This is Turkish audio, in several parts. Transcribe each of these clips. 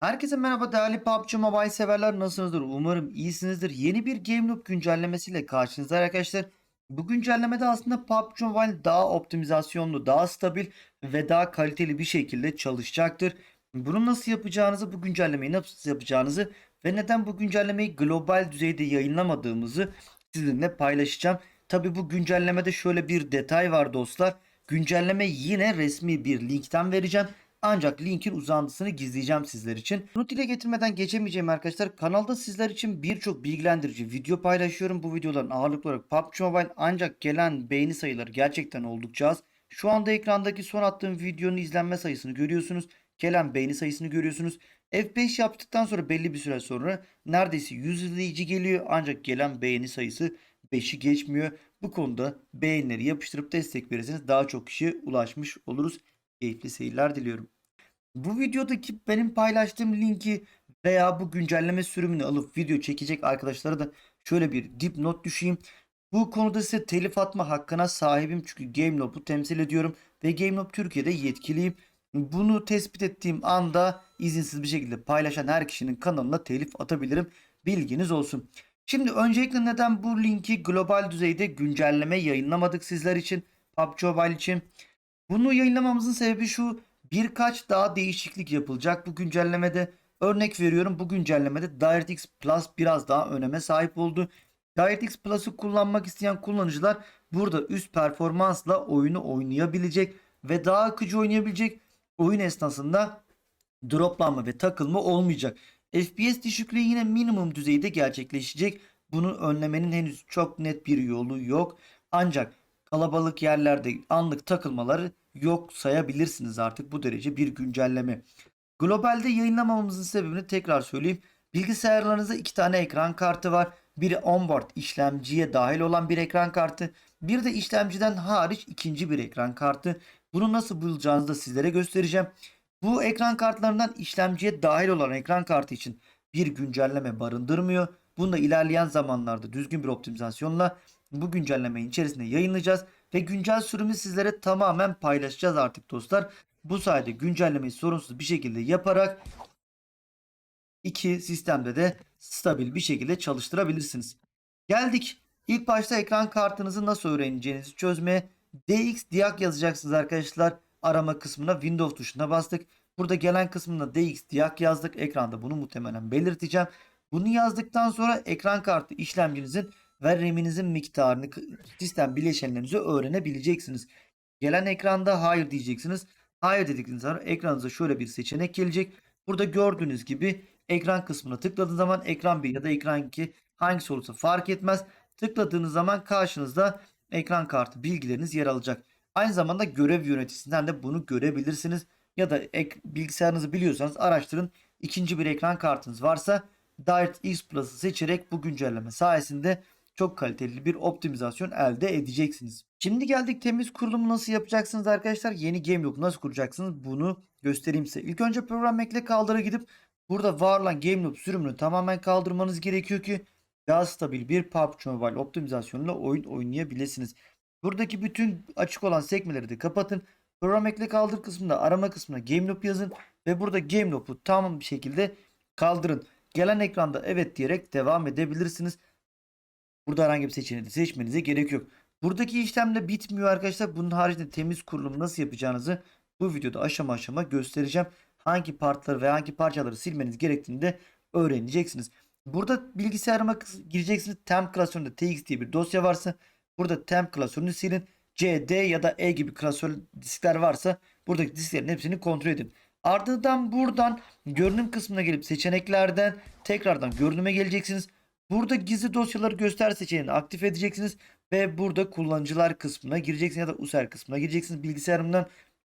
Herkese merhaba değerli PUBG Mobile severler nasılsınızdır? Umarım iyisinizdir. Yeni bir Game Loop güncellemesiyle karşınızda arkadaşlar. Bu güncellemede aslında PUBG Mobile daha optimizasyonlu, daha stabil ve daha kaliteli bir şekilde çalışacaktır. Bunu nasıl yapacağınızı, bu güncellemeyi nasıl yapacağınızı ve neden bu güncellemeyi global düzeyde yayınlamadığımızı sizinle paylaşacağım. Tabi bu güncellemede şöyle bir detay var dostlar. Güncelleme yine resmi bir linkten vereceğim. Ancak linkin uzantısını gizleyeceğim sizler için. Bunu dile getirmeden geçemeyeceğim arkadaşlar. Kanalda sizler için birçok bilgilendirici video paylaşıyorum. Bu videoların ağırlıklı olarak PUBG Mobile ancak gelen beğeni sayıları gerçekten oldukça az. Şu anda ekrandaki son attığım videonun izlenme sayısını görüyorsunuz. Gelen beğeni sayısını görüyorsunuz. F5 yaptıktan sonra belli bir süre sonra neredeyse 100 izleyici geliyor. Ancak gelen beğeni sayısı 5'i geçmiyor. Bu konuda beğenileri yapıştırıp destek verirseniz daha çok kişiye ulaşmış oluruz. Keyifli seyirler diliyorum. Bu videodaki benim paylaştığım linki veya bu güncelleme sürümünü alıp video çekecek arkadaşlara da şöyle bir dipnot düşeyim. Bu konuda size telif atma hakkına sahibim çünkü GameLob'u temsil ediyorum ve GameLob Türkiye'de yetkiliyim. Bunu tespit ettiğim anda izinsiz bir şekilde paylaşan her kişinin kanalına telif atabilirim. Bilginiz olsun. Şimdi öncelikle neden bu linki global düzeyde güncelleme yayınlamadık sizler için PUBG Mobile için? Bunu yayınlamamızın sebebi şu birkaç daha değişiklik yapılacak bu güncellemede. Örnek veriyorum bu güncellemede DirectX Plus biraz daha öneme sahip oldu. DirectX Plus'ı kullanmak isteyen kullanıcılar burada üst performansla oyunu oynayabilecek ve daha akıcı oynayabilecek. Oyun esnasında droplanma ve takılma olmayacak. FPS düşüklüğü yine minimum düzeyde gerçekleşecek. Bunu önlemenin henüz çok net bir yolu yok. Ancak kalabalık yerlerde anlık takılmaları yok sayabilirsiniz artık bu derece bir güncelleme. Globalde yayınlamamamızın sebebini tekrar söyleyeyim. Bilgisayarlarınızda iki tane ekran kartı var. Biri onboard işlemciye dahil olan bir ekran kartı. Bir de işlemciden hariç ikinci bir ekran kartı. Bunu nasıl bulacağınızı da sizlere göstereceğim. Bu ekran kartlarından işlemciye dahil olan ekran kartı için bir güncelleme barındırmıyor. Bunu da ilerleyen zamanlarda düzgün bir optimizasyonla bu güncellemenin içerisinde yayınlayacağız ve güncel sürümü sizlere tamamen paylaşacağız artık dostlar. Bu sayede güncellemeyi sorunsuz bir şekilde yaparak iki sistemde de stabil bir şekilde çalıştırabilirsiniz. Geldik. İlk başta ekran kartınızı nasıl öğreneceğinizi çözmeye DX Diag yazacaksınız arkadaşlar. Arama kısmına Windows tuşuna bastık. Burada gelen kısmına DX Diag yazdık. Ekranda bunu muhtemelen belirteceğim. Bunu yazdıktan sonra ekran kartı işlemcinizin ve RAM'inizin miktarını sistem bileşenlerinizi öğrenebileceksiniz. Gelen ekranda hayır diyeceksiniz. Hayır dedikten sonra ekranınıza şöyle bir seçenek gelecek. Burada gördüğünüz gibi ekran kısmına tıkladığınız zaman ekran 1 ya da ekran 2 hangisi olursa fark etmez. Tıkladığınız zaman karşınızda ekran kartı bilgileriniz yer alacak. Aynı zamanda görev yöneticisinden de bunu görebilirsiniz. Ya da ek, bilgisayarınızı biliyorsanız araştırın. İkinci bir ekran kartınız varsa DirectX Plus'ı seçerek bu güncelleme sayesinde çok kaliteli bir optimizasyon elde edeceksiniz. Şimdi geldik temiz kurulumu nasıl yapacaksınız arkadaşlar? Yeni game yok nasıl kuracaksınız? Bunu göstereyim size. İlk önce program ekle kaldıra gidip burada var olan game loop sürümünü tamamen kaldırmanız gerekiyor ki daha stabil bir PUBG Mobile optimizasyonuyla oyun oynayabilirsiniz. Buradaki bütün açık olan sekmeleri de kapatın. Program ekle kaldır kısmında arama kısmına game loop yazın ve burada game loop'u tamam bir şekilde kaldırın. Gelen ekranda evet diyerek devam edebilirsiniz. Burada herhangi bir seçeneği seçmenize gerek yok. Buradaki işlem de bitmiyor arkadaşlar. Bunun haricinde temiz kurulumu nasıl yapacağınızı bu videoda aşama aşama göstereceğim. Hangi partları ve hangi parçaları silmeniz gerektiğini de öğreneceksiniz. Burada bilgisayarıma gireceksiniz. Temp klasöründe tx diye bir dosya varsa burada temp klasörünü silin. C, D ya da E gibi klasör diskler varsa buradaki disklerin hepsini kontrol edin. Ardından buradan görünüm kısmına gelip seçeneklerden tekrardan görünüme geleceksiniz. Burada gizli dosyaları göster seçeneğini aktif edeceksiniz ve burada kullanıcılar kısmına gireceksiniz ya da user kısmına gireceksiniz bilgisayarımdan.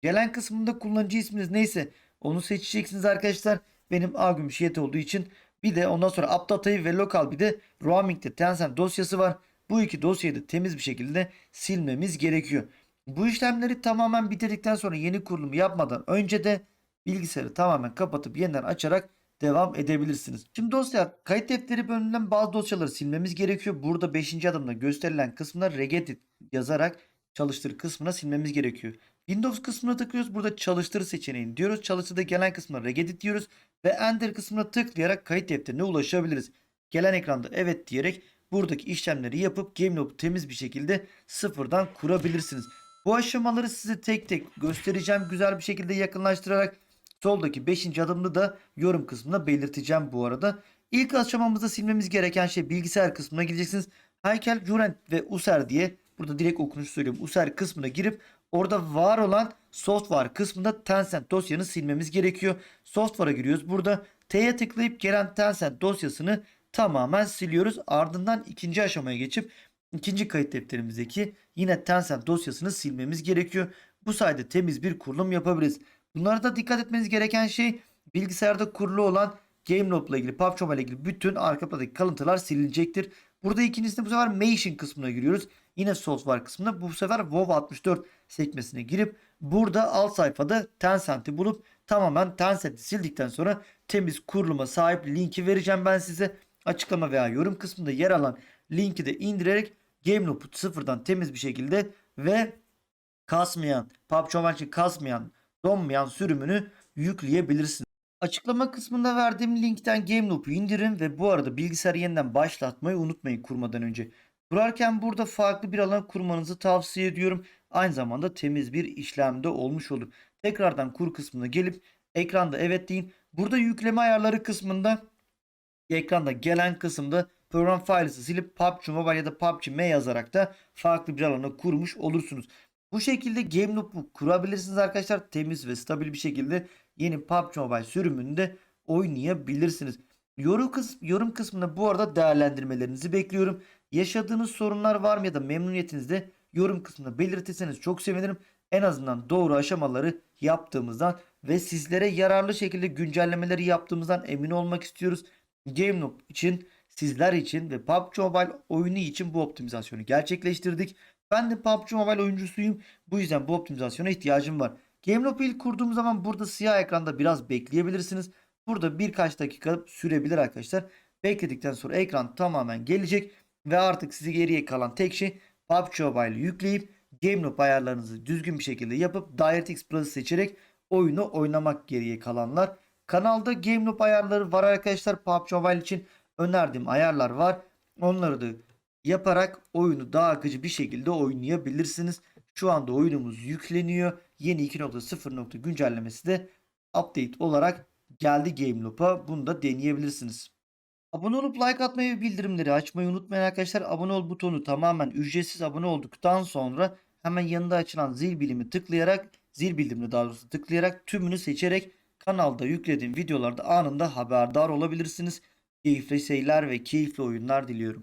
Gelen kısmında kullanıcı isminiz neyse onu seçeceksiniz arkadaşlar. Benim A şiyet olduğu için bir de ondan sonra update'ı ve lokal bir de roaming'de Tencent dosyası var. Bu iki dosyayı da temiz bir şekilde silmemiz gerekiyor. Bu işlemleri tamamen bitirdikten sonra yeni kurulumu yapmadan önce de bilgisayarı tamamen kapatıp yeniden açarak devam edebilirsiniz. Şimdi dostlar kayıt defteri bölümünden bazı dosyaları silmemiz gerekiyor. Burada 5. adımda gösterilen kısmına regedit yazarak çalıştır kısmına silmemiz gerekiyor. Windows kısmına tıklıyoruz. Burada çalıştır seçeneğini diyoruz. Çalıştırda gelen kısmına regedit diyoruz. ve Enter kısmına tıklayarak kayıt defterine ulaşabiliriz. Gelen ekranda evet diyerek buradaki işlemleri yapıp GameLob'u temiz bir şekilde sıfırdan kurabilirsiniz. Bu aşamaları size tek tek göstereceğim güzel bir şekilde yakınlaştırarak soldaki 5. adımını da yorum kısmına belirteceğim bu arada. İlk aşamamızda silmemiz gereken şey bilgisayar kısmına gideceksiniz. Haykel, Jurent ve User diye burada direkt okunuş söylüyorum. User kısmına girip orada var olan software kısmında Tencent dosyanı silmemiz gerekiyor. Software'a giriyoruz. Burada T'ye tıklayıp gelen Tencent dosyasını tamamen siliyoruz. Ardından ikinci aşamaya geçip ikinci kayıt defterimizdeki yine Tencent dosyasını silmemiz gerekiyor. Bu sayede temiz bir kurulum yapabiliriz. Bunlarda dikkat etmeniz gereken şey bilgisayarda kurulu olan GameLob ile ilgili, PUBG ile ilgili bütün arka plandaki kalıntılar silinecektir. Burada ikincisinde bu sefer Mation kısmına giriyoruz. Yine software kısmına bu sefer WoW 64 sekmesine girip burada alt sayfada Tencent'i bulup tamamen Tencent'i sildikten sonra temiz kuruluma sahip linki vereceğim ben size. Açıklama veya yorum kısmında yer alan linki de indirerek GameLob'u sıfırdan temiz bir şekilde ve kasmayan, PUBG için kasmayan, donmayan sürümünü yükleyebilirsiniz. Açıklama kısmında verdiğim linkten GameLoop'u indirin ve bu arada bilgisayarı yeniden başlatmayı unutmayın kurmadan önce. Kurarken burada farklı bir alan kurmanızı tavsiye ediyorum. Aynı zamanda temiz bir işlemde olmuş olur. Tekrardan kur kısmına gelip ekranda evet deyin. Burada yükleme ayarları kısmında ekranda gelen kısımda program filesi silip PUBG Mobile ya da PUBG M yazarak da farklı bir alana kurmuş olursunuz. Bu şekilde GameLoop'u kurabilirsiniz arkadaşlar. Temiz ve stabil bir şekilde yeni PUBG Mobile sürümünde oynayabilirsiniz. Yorum, kıs yorum kısmında bu arada değerlendirmelerinizi bekliyorum. Yaşadığınız sorunlar var mı ya da memnuniyetinizde yorum kısmında belirtirseniz çok sevinirim. En azından doğru aşamaları yaptığımızdan ve sizlere yararlı şekilde güncellemeleri yaptığımızdan emin olmak istiyoruz. GameLoop için, sizler için ve PUBG Mobile oyunu için bu optimizasyonu gerçekleştirdik. Ben de PUBG Mobile oyuncusuyum. Bu yüzden bu optimizasyona ihtiyacım var. GameLoop'u ilk kurduğum zaman burada siyah ekranda biraz bekleyebilirsiniz. Burada birkaç dakika sürebilir arkadaşlar. Bekledikten sonra ekran tamamen gelecek. Ve artık size geriye kalan tek şey PUBG Mobile'ı yükleyip GameLoop ayarlarınızı düzgün bir şekilde yapıp DirectX Plus'ı seçerek oyunu oynamak geriye kalanlar. Kanalda GameLoop ayarları var arkadaşlar. PUBG Mobile için önerdiğim ayarlar var. Onları da yaparak oyunu daha akıcı bir şekilde oynayabilirsiniz. Şu anda oyunumuz yükleniyor. Yeni 2.0. güncellemesi de update olarak geldi GameLoop'a. Bunu da deneyebilirsiniz. Abone olup like atmayı ve bildirimleri açmayı unutmayın arkadaşlar. Abone ol butonu tamamen ücretsiz abone olduktan sonra hemen yanında açılan zil bilimi tıklayarak zil bildirimini daha doğrusu tıklayarak tümünü seçerek kanalda yüklediğim videolarda anında haberdar olabilirsiniz. Keyifli seyirler ve keyifli oyunlar diliyorum.